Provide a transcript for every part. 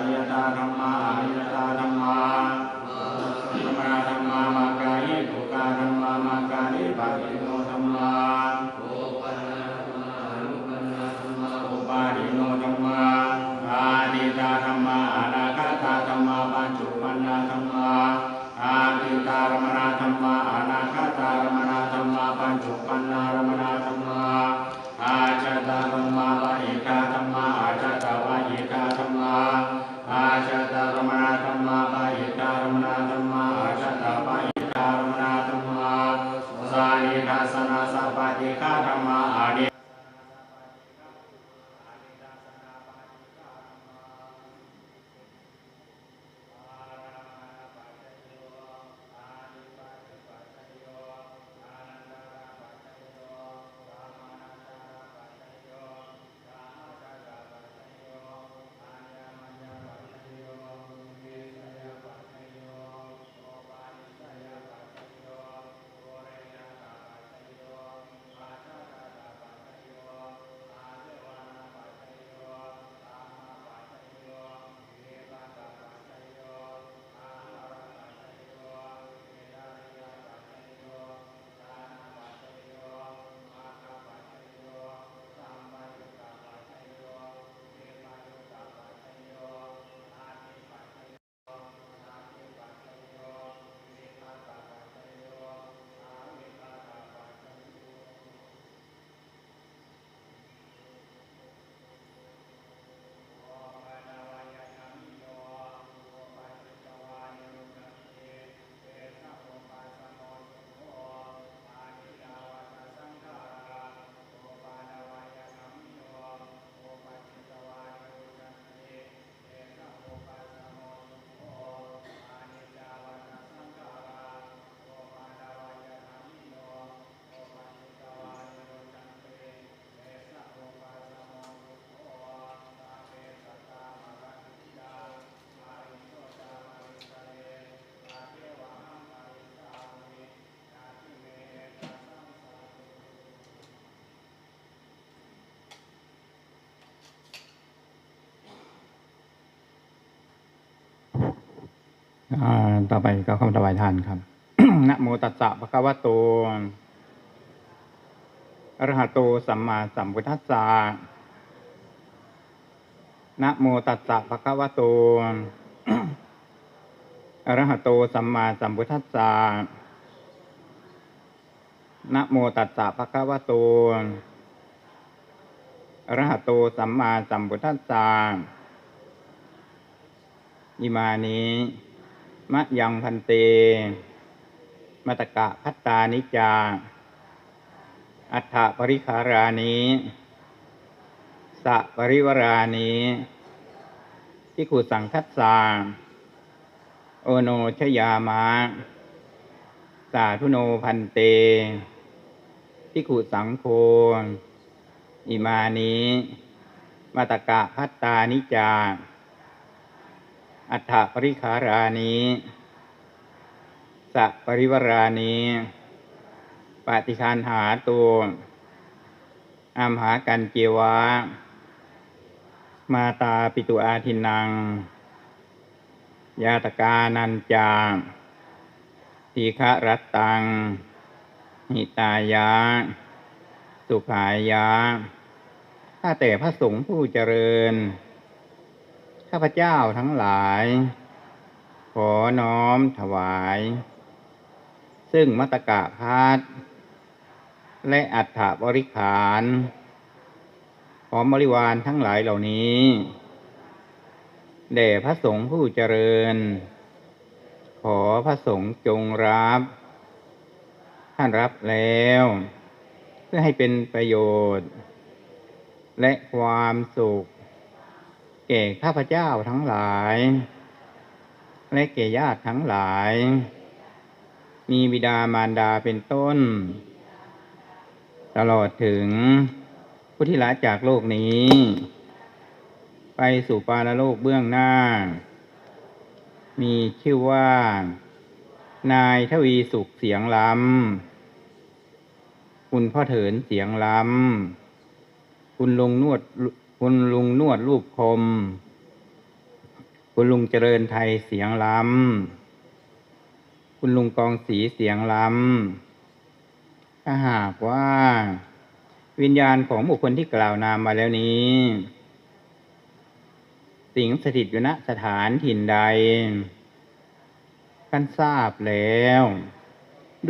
ริยตาธรรมาอริยตาธรรมาธรรมาธรรมามากายิโลกาธรรมามากายิปะิโนธรรมา ต่อไปก็คำถวายทานครับนะโมตัสสะภะคะวะโตอรหะโตสัมมาสัมพุทธัสสะนะโมตัสสะภะคะวะโตอรหะโตสัมมาสัมพุทธัสสะนะโมตัสสะภะคะวะโตอรหะโตสัมมาสัมพุทธัสสะอิมานิ มะยังพันเต มตกะพัตตานิจา อัฏฐปริคารานิสะปริวรานิพิขุสังคัสสาโอโนชยามะ สาธุโนพันเตพิขุสังโฆอิมานิมาตกะพัตตานิจา อัฏฐปริคารานิสะปริวรานิปฏิคันหาตัวอามหากันเจวะ มาตาปิตุอาทินัง ยาตกานันจาทีฆะรัตตัง หิตายะ สุขายะข้าแต่พระสงฆ์ผู้เจริญ ข้าพเจ้าทั้งหลาย ขอน้อมถวาย ซึ่งมัตตกะพัดและอัฏฐบริขารพร้อมบริวารทั้งหลายเหล่านี้แด่พระสงฆ์ผู้เจริญ ขอพระสงฆ์จงรับ ท่านรับแล้ว เพื่อให้เป็นประโยชน์ และความสุข แก่ข้าพเจ้าทั้งหลาย และแก่ญาติทั้งหลาย มีบิดามารดาเป็นต้น ตลอดถึงผู้ที่ละจากโลกนี้ ไปสู่ปาลโลกเบื้องหน้า มีชื่อว่า นายทวีสุขเสียงล้ำ คุณพ่อเถินเสียงล้ำ คุณลงนวด คุณลุงนวดรูปคม คุณลุงเจริญไทยเสียงล้ำ คุณลุงกองสีเสียงล้ำ ถ้าหากว่า วิญญาณของบุคคลที่กล่าวนามมาแล้วนี้ สิงสถิตอยู่ณสถานถิ่นใดท่านทราบแล้ว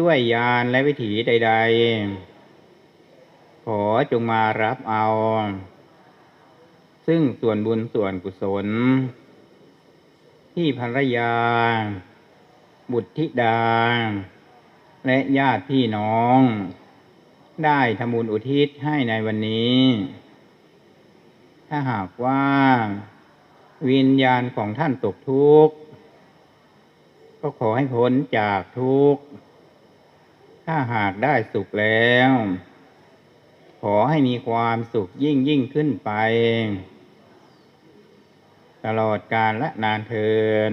ด้วยยานและวิถีใด ๆ ขอจงมารับเอา ซึ่งส่วนบุญส่วนกุศล ที่ภรรยา บุตรธิดา และญาติพี่น้อง ได้ทำบุญอุทิศให้ในวันนี้ ถ้าหากว่า วิญญาณของท่านตกทุกข์ ก็ขอให้พ้นจากทุกข์ ถ้าหากได้สุขแล้วขอให้มีความสุขยิ่งยิ่งขึ้นไป ตลอดกาลและนานเทิน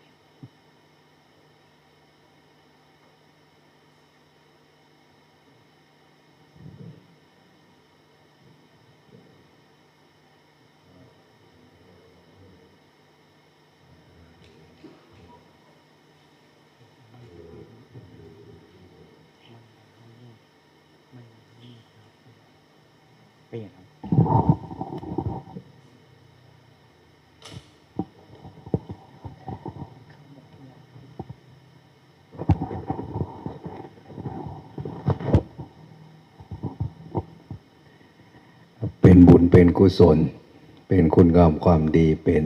เป็นกุศล เป็นคุณงามความดีเป็น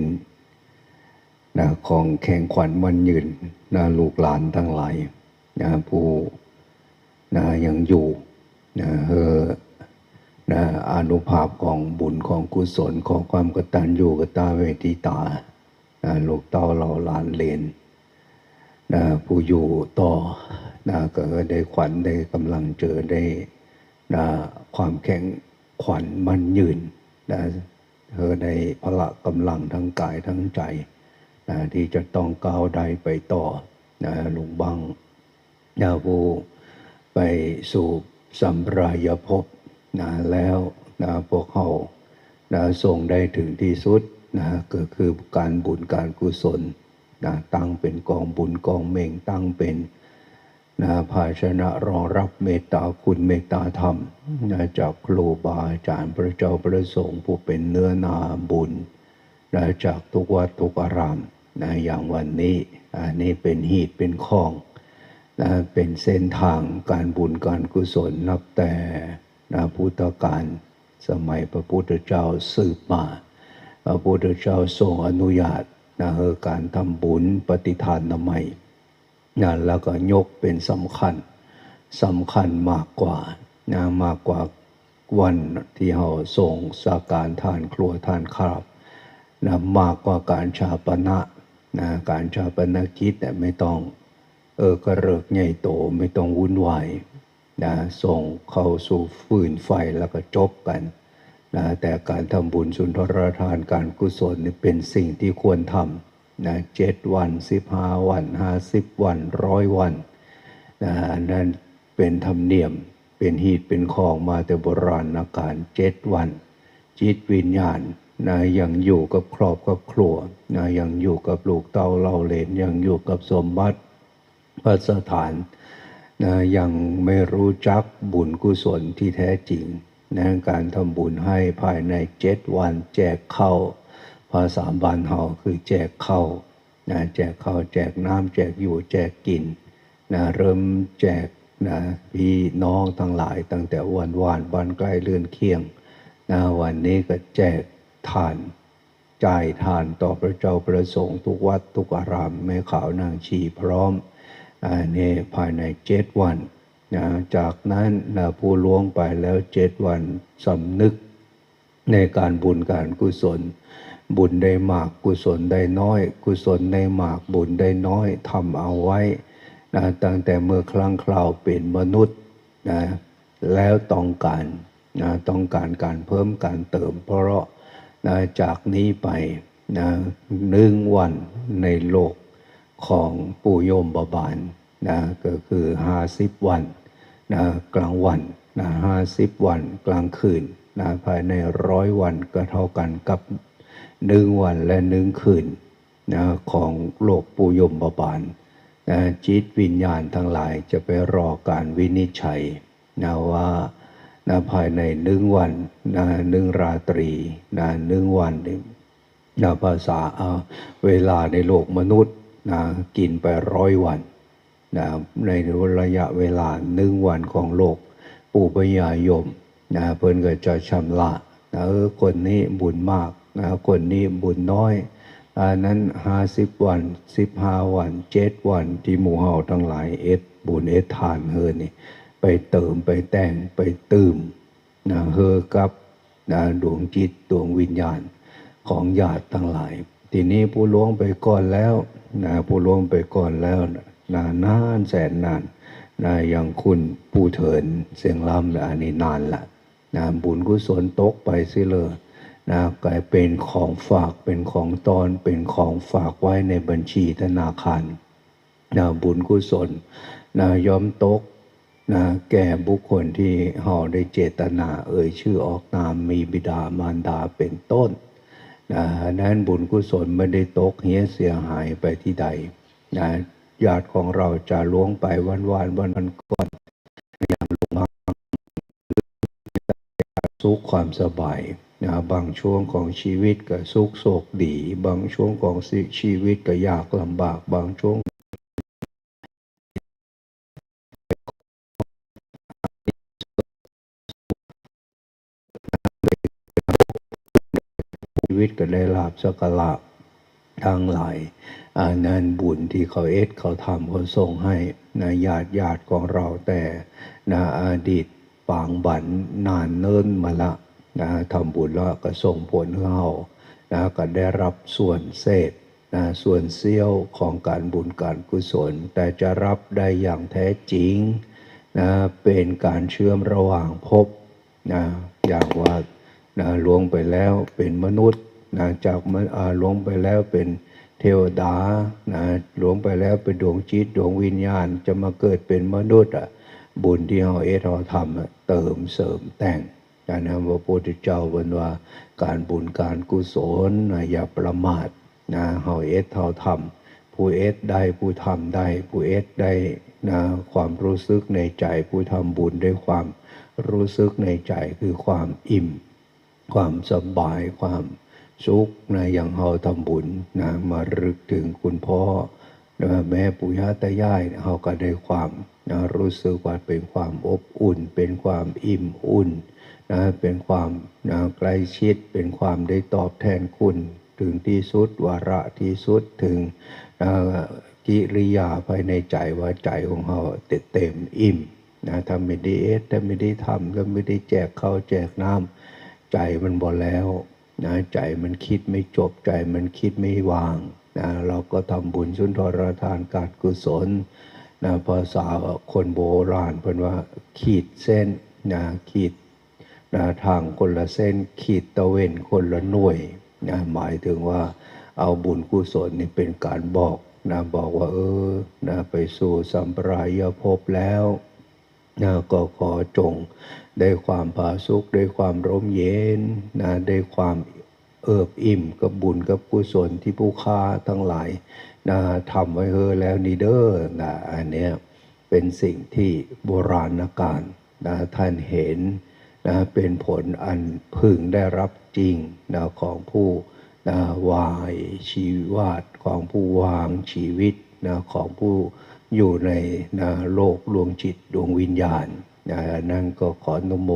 นะของแข่งขวัญวันยืนนะลูกหลานทั้งหลายนะผู้นะยังอยู่นะเออนะอนุภาพของบุญของกุศลของความกตัญญูกตเวทีตานะลูกเต้าเราหลานเลนนะผู้อยู่ต่อนะก็ได้ขวัญได้กำลังเจอได้นะความแข็ง ขวัญมันยืนนะเธอได้พละกำลังทั้งกายทั้งใจนะที่จะต้องก้าวได้ไปต่อนะลุงบังนะผู้ไปสู่สัมปรายภพนะแล้วนะพวกเขานะส่งได้ถึงที่สุดนะก็คือการบุญการกุศลนะตั้งเป็นกองบุญกองเมงตั้งเป็น นะภาชนะรองรับเมตตาคุณเมตตาธรรมนะจากครูบาอาจารย์พระเจ้าประสงค์ผู้เป็นเนื้อนาบุญนะจากทุกวัดทุกอารามนะอย่างวันนี้อันนี้เป็นหีดเป็นข้องนะเป็นเส้นทางการบุญการกุศลนับแต่นะพุทธกาลสมัยพระพุทธเจ้าสืบมาพระพุทธเจ้าทรงอนุญาตนะเออการทำบุญปฏิทานนามัย นะแล้วก็ยกเป็นสำคัญสำคัญมากกว่านะมากกว่าวันที่เราส่งสาการทานครัวทานข้าวนะมากกว่าการชาปนะนะการชาปนกิจเนี่ไม่ต้องเออกระเริกใหญ่โตไม่ต้องวุ่นวายนะส่งเข้าสู่ฟืนไฟแล้วก็จบกันนะแต่การทำบุญสุนทรทานการกุศลนี่เป็นสิ่งที่ควรทำ นะเจ็ดวันสิบห้าวันห้าสิบวันร้อยวันนะอันนั้นเป็นธรรมเนียมเป็นหีดเป็นของมาแต่โบราณการเจ็ดวัน จิตวิญญาณนะยังอยู่กับครอบกับครัวนะยังอยู่กับลูกเต้าเล่าเหลนยังอยู่กับสมบัติพระสถานนะยังไม่รู้จักบุญกุศลที่แท้จริงนะการทำบุญให้ภายในเจ็ดวันแจกเข้าาษาบานเฮาคือแจกข้าวนะแจกข้าวแจกน้ำแจกอยู่แจกกินนะเริ่มแจกนะพี่น้องทั้งหลายตั้งแต่วันวานบ้านใกล้เลื่อนเคียงนะวันนี้ก็แจกทานจ่ายทานต่อพระเจ้าประสงค์ทุกวัดทุกอารามแม่ขาวนางชีพร้อมอันนี้ภายในเจ็ดวันนะจากนั้นนะผู้ล่วงไปแล้วเจ็ดวันสำนึกในการบุญการกุศล บุญได้มากกุศลได้น้อย กุศลได้มากบุญได้น้อยทำเอาไว้นะตั้งแต่เมื่อครั้งคราวเป็นมนุษย์นะแล้วต้องการนะต้องการการเพิ่มการเติม เพราะนะจากนี้ไปนะหนึ่งวันในโลกของปู่โยมบาบาลนะก็คือห้าสิบวันนะกลางวันนะห้าสิบวันกลางคืนนะภายในร้อยวันก็เท่ากันกับ หนึ่งวันและหนึ่งคืนนะของโลกปูยมบาบาลนะจิตวิญญาณทั้งหลายจะไปรอการวินิจฉัยนะว่านะภายในหนึ่งวันนะหนึ่งราตรีนะหนึ่งวันนี่นะภาษาเาเวลาในโลกมนุษย์นะกินไปร้อยวันนะในระยะเวลาหนึ่งวันของโลกปู่พญายมนะเพิ่นก็จะชำระนะคนนี้บุญมาก นะคนนี้บุญน้อยอันนั้นห้าสิบวันสิบห้าวันเจ็ดวัน ที่หมู่เฮาทั้งหลายเอ็ดบุญเอ็ดทานเฮอนี่ ไปเติมไปแต่งไปตื่มนะเฮอกับนะดวงจิตดวงวิญญาณของญาติทั้งหลาย ทีนี้ผู้ล่วงไปก่อนแล้วนะผู้ล่วงไปก่อนแล้วนะนานแสนนานนะอย่างคุณผู้เถินเสียงล่ำอันนี้นานละนะบุญกุศลตกไปสิเลย นะกลายเป็นของฝากเป็นของตอนเป็นของฝากไว้ในบัญชีธนาคารนะบุญกุศลนะย้อมตกนะแก่บุคคลที่เฮาได้เจตนา เอ่ยชื่อออกนามมีบิดามารดาเป็นต้นนะนั้นบุญกุศลไม่ได้ตกเฮียเสียหายไปที่ใดนะญาติของเราจะล่วงไปวันวานวันวันก่อนอย่างลงมาสุขความสบาย นะบางช่วงของชีวิตก็สุขโศกดี บางช่วงของชีวิตก็ยากลำบาก บางช่วงชีวิตก็ได้ลาบสักการะทั้งหลายอานันบุญที่เขาเอ็ดเขาทำเขาส่งให้นะญาติญาติของเราแต่นะอดีตปางบันนานเนิ่นมาละ นะทำบุญแล้วก็ส่งผลให้เรานะก็ได้รับส่วนเศษนะส่วนเสี้ยวของการบุญการกุศล แต่จะรับได้อย่างแท้จริงนะเป็นการเชื่อมระหว่างภพนะอย่างว่านะลวงไปแล้วเป็นมนุษย์นะจากมนลวงไปแล้วเป็นเทวดานะลวงไปแล้วเป็นดวงจิตดวงวิญญาณจะมาเกิดเป็นมนุษย์อะบุญที่เราเอสเราทำเติมเสริมแต่ง การนำพระพุทธเจ้าวันว่า การบุญการกุศลนะอย่าประมาทนะเฮาเอสเฮาทำผู้เอสได้ผู้ทำได้ผู้เอสได้นะความรู้สึกในใจผู้ทำบุญด้วยความรู้สึกในใจคือความอิ่ม ความสบายความสุขนะอย่างเราทำบุญนะมารึกถึงคุณพ่อนะแม่ปู่ย่าตายายเราก็ได้ความนะรู้สึกว่าเป็นความอบอุ่น เป็นความอิ่มอุ่น นะเป็นความนะใกล้ชิดเป็นความได้ตอบแทนคุณ ถึงที่สุดวาระที่สุดถึงนะกิริยาภายในใจว่าใจของเราเต็มอิ่มนะถ้าไม่ได้เอสถ้าไม่ได้ทำก็ไม่ได้แจกข้าวแจกน้ำใจมันบ่แล้วนะใจมันคิดไม่จบใจมันคิดไม่วางนะเราก็ทำบุญสุนทรทานการกุศลนะภาษาคนโบราณเพิ่นว่าขีดเส้นนะขีด นะทางคนละเส้นขีดตะเวนคนละหน่วยนะหมายถึงว่าเอาบุญกุศลนี่เป็นการบอกนะบอกว่าเออนะไปสู่สัมปรายภพแล้วนะก็ขอจงได้ความผาสุกได้ความร่มเย็นนะได้ความเอิบอิ่มกับบุญกับกุศลที่ผู้ค้าทั้งหลายนะทำไว้เฮอแล้วนี่เด้อนะอันเนี้ยเป็นสิ่งที่โบราณการนะท่านเห็น นะเป็นผลอันพึงได้รับจริงนะของผู้นะวายชีวาตของผู้วางชีวิตนะของผู้อยู่ในนะโลกดวงจิตดวงวิญญาณนะนั่นก็ขออนโม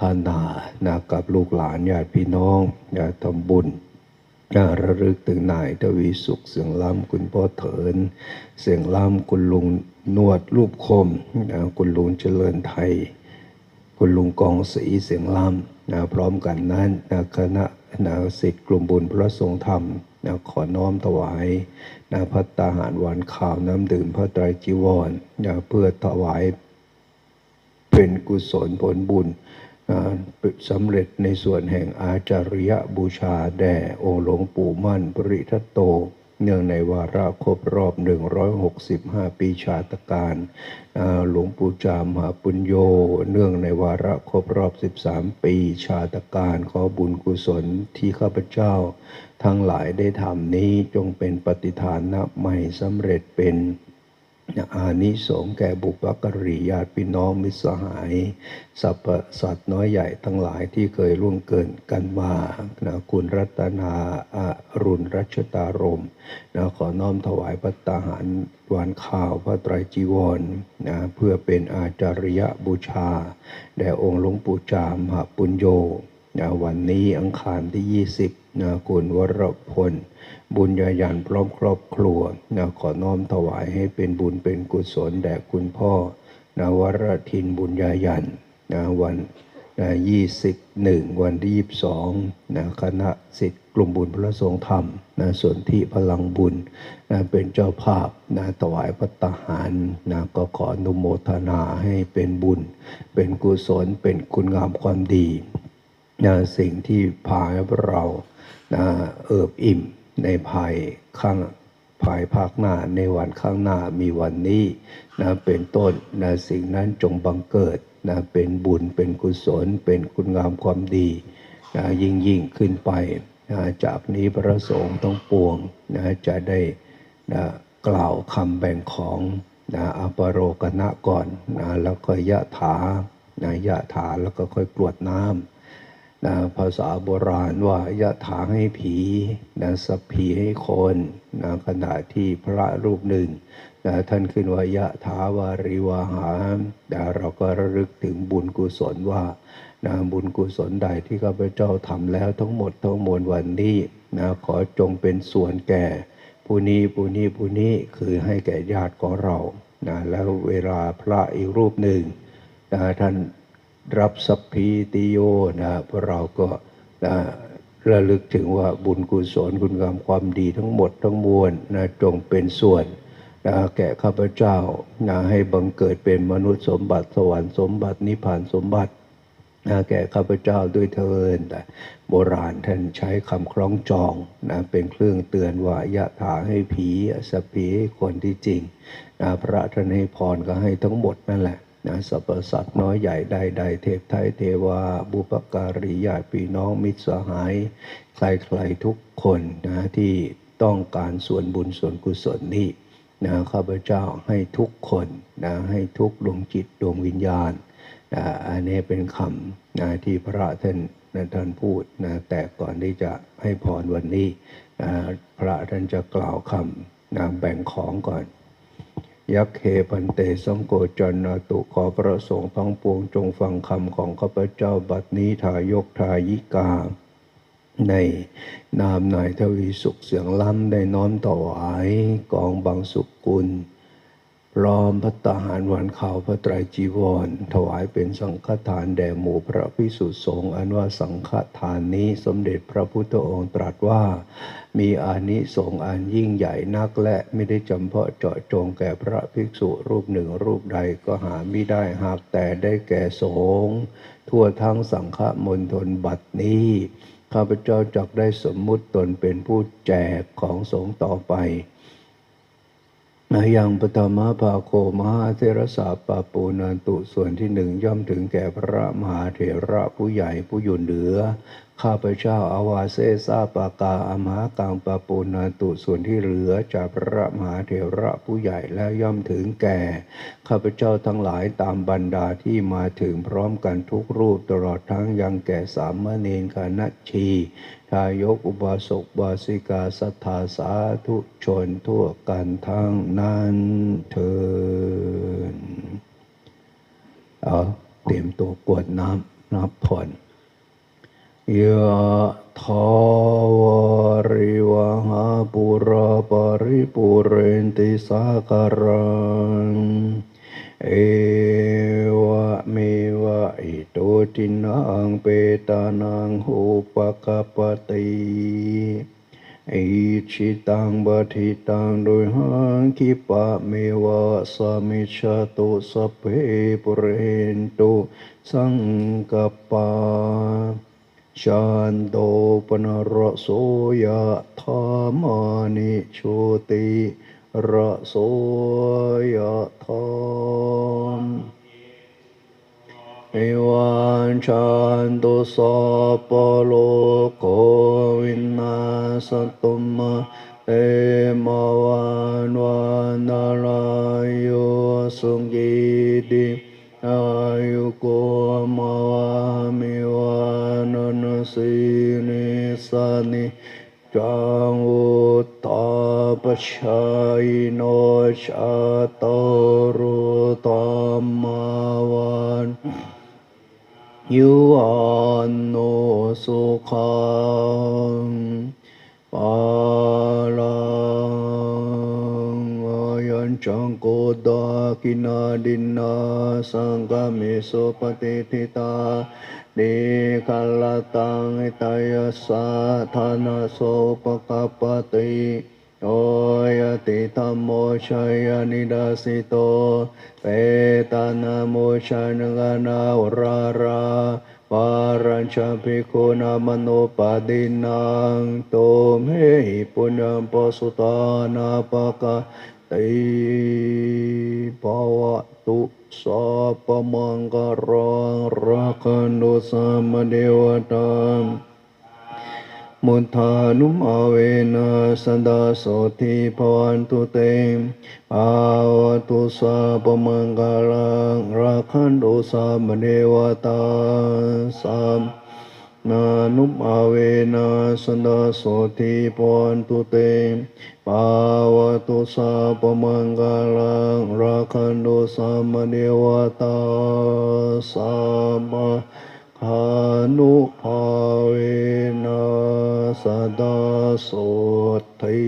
ทนานะกับลูกหลานญาติพี่น้องนะทำบุญนะระลึกถึงนายทวีสุขเสียงล้ำคุณพ่อเถิน เสียงล้ำคุณลุงนวดรูปคมนะคุณลุงเจริญไทย คุณลุงกองศรีเสียงล่ำนะพร้อมกันนั้นนะคณะนะสิทธิกลุ่มบุญพระทรงธรรมนะขอน้อมถวายนะพัตตาหารหวานข้าวน้ำดื่มพระไตรจีวรนะเพื่อถวายเป็นกุศลผลบุญนะสำเร็จในส่วนแห่งอาจาริยบูชาแด่องค์หลวงปู่มั่นปริทัตโต เนื่องในวาระครบรอบ 165 ปีชาตการหลวงปู่จามหาปุญโย เนื่องในวาระครบรอบ 13 ปีชาตการขอบุญกุศลที่ข้าพเจ้า ทั้งหลายได้ทำนี้จงเป็นปฏิฐานนับใหม่สำเร็จเป็น อานิสงส์แก่บุพกรีญาติพี่น้องมิตรสหายสรรพสัตว์น้อยใหญ่ทั้งหลายที่เคยล่วงเกินกันมานะคุณรัตนาอารุณรัชตารมนะขอน้อมถวายพระตาหารวานข้าวพระไตรจีวรนะเพื่อเป็นอาจาริยบูชา แด่องค์หลวงปู่จามหาปุญโยนะวันนี้อังคารที่ 20 นะคุณวรพล บุญญายันพร้อมครอบครัวนะขอน้อมถวายให้เป็นบุญเป็นกุศลแด่คุณพ่อนะวรทินบุญญายันนะวันนะยี่สิบหนึ่งวันที่ยี่สิบสองนะคณะสิทธิกลุ่มบุญพระสงฆ์ธรรมนะส่วนที่พลังบุญนะเป็นเจ้าภาพนะถวายพระตาหารนะก็ขออนุโมทนาให้เป็นบุญ เป็นกุศลเป็นคุณงามความดีนะสิ่งที่พาเรา นะเอิบอิ่มในภายข้างภายภาคหน้าในวันข้างหน้ามีวันนี้นะเป็นต้นนะสิ่งนั้นจงบังเกิดนะเป็นบุญเป็นกุศล เป็นคุณงามความดีนะยิ่งยิ่งขึ้นไปนะจากนี้พระสงฆ์ต้องปวงนะจะได้นะกล่าวคำแบ่งของนะอปโรกณะก่อนนะแล้วก็ยะถานะยะถาแล้วก็ค่อยกรวดน้ำ นะภาษาโบราณว่ายะถาให้ผีนะสัพผีให้คนนะขณะที่พระรูปหนึ่งนะท่านขึ้นว่ายะถาวาริวาหามนะเราก็ระลึกถึงบุญกุศลว่านะบุญกุศลใดที่ข้าพเจ้าทำแล้วทั้งหมดทั้งมวลวันนี้นะขอจงเป็นส่วนแก่ผู้นี้ผู้นี้ผู้นี้คือให้แก่ญาติของเรานะแล้วเวลาพระอีกรูปหนึ่งนะท่าน รับสัพพีติโยนะพวกเราก็นะระลึกถึงว่าบุญกุศลคุณงามความดีทั้งหมดทั้งมวลนะจงเป็นส่วนนะแก่ข้าพเจ้านะให้บังเกิดเป็นมนุษย์สมบัติสวรรค์สมบัตินิพพานสมบัตินะแก่ข้าพเจ้าด้วยเทินแต่โบราณท่านใช้คำคล้องจองนะเป็นเครื่องเตือนว่ายะถาให้ผีสพีคนที่จริงนะพระท่านให้พรก็ให้ทั้งหมดนั่นแหละ นะสรรพสัตว์น้อยใหญ่ใดใดเทพไทยเทวา บุปการีญาติพี่น้องมิตรสหาย ใครๆทุกคนนะที่ต้องการส่วนบุญส่วนกุศลนี้นะข้าพเจ้าให้ทุกคนนะให้ทุกดวงจิตดวงวิญญาณนะอันนี้เป็นคำนะที่พระท่านนะท่านพูดนะแต่ก่อนที่จะให้พรวันนี้นะพระท่านจะกล่าวคำนะแบ่งของก่อน ยักเคพันเตสังโกจันนาตุขอพระสงฆ์ทั้งปวงจงฟังคำของข้าพเจ้าบัดนี้ทายกทายิกา ในนามนายทวีสุขเสียงล้ำได้น้อมถวายกองบางสุกุล พร้อมพัตตาหารวันข่าวพระไตรจีวร ถวายเป็นสังฆทานแด่หมู่พระพิสุสงฆ์อันว่าสังฆทานนี้สมเด็จพระพุทธองค์ตรัสว่า มีอานิสงส์อันยิ่งใหญ่นักและไม่ได้จำเพาะเจาะจงแก่พระภิกษุรูปหนึ่งรูปใดก็หาไม่ได้หากแต่ได้แก่สงฆ์ทั่วทั้งสังฆมณฑลบัดนี้ข้าพเจ้าจักได้สมมุติตนเป็นผู้แจกของสงฆ์ต่อไป นายังปฐมะภาโคมหาเทรสาปาปูนันตุส่วนที่หนึ่งย่อมถึงแก่พระมหาเถระผู้ใหญ่ผู้อยู่เหนือ ข้าพเจ้าอาวาเซซาปากาอามหากังปาปูนันตุส่วนที่เหลือจากพระมหาเถระผู้ใหญ่และย่อมถึงแก่ ข้าพเจ้าทั้งหลายตามบรรดาที่มาถึงพร้อมกันทุกรูปตลอดทั้งยังแก่สามเณรคณชีทายกอุบาสกบาสิกาสัทธาสาธุชนทั่วกันทั้งนั้นเทินเอาเตรียมตัวกวดน้ำนับผ่อน ยะทาวาริวหาปุราปริปุเรนติสาการัง เอวะเมวะอิโตทินังเปตานังหูปะกปปติอิชิตังบทิตังโดยหังคิปะเมวะสมิชาตุสเพปุเรนตุสังกปปา ชันโตปนรโสยะธามานิโชติระโสยะธามเอวันชันโตสัพพโลกโควินาสตุมาเตมวันวันาลายโยสุขีติ อายุโกมามิวานนสีนิสานิจังอุตตาปชัยโนชาตรุตามาวันยุอันโนสุขังปาลา จังโกดากินาดินนาสังกามิโสปฏิทิตาเดคัลตังตายสสะธานาโสปกปปติโอยติธรรมโมชัยนิดาสิโตเปตานาโมชันกานาวราราปารัญชาภิกขุนามโนปาดินังโตเมหิปุญญปสุตานาปะกะ ติภวะตุสัพมังกรังรักันตุสัมมเดวตามมุทานุมอาเวนะสันดาโสทิภวันตุเตภาวตุสาปมังกาลังราคันตุสามเดวตาสาม นานุมอาเวนะสันดาโสทิภวันตุเตภาวตุสาปมังกาลังราคันตุสามเดวตาสามคานุภาเวนะสดาโสทิ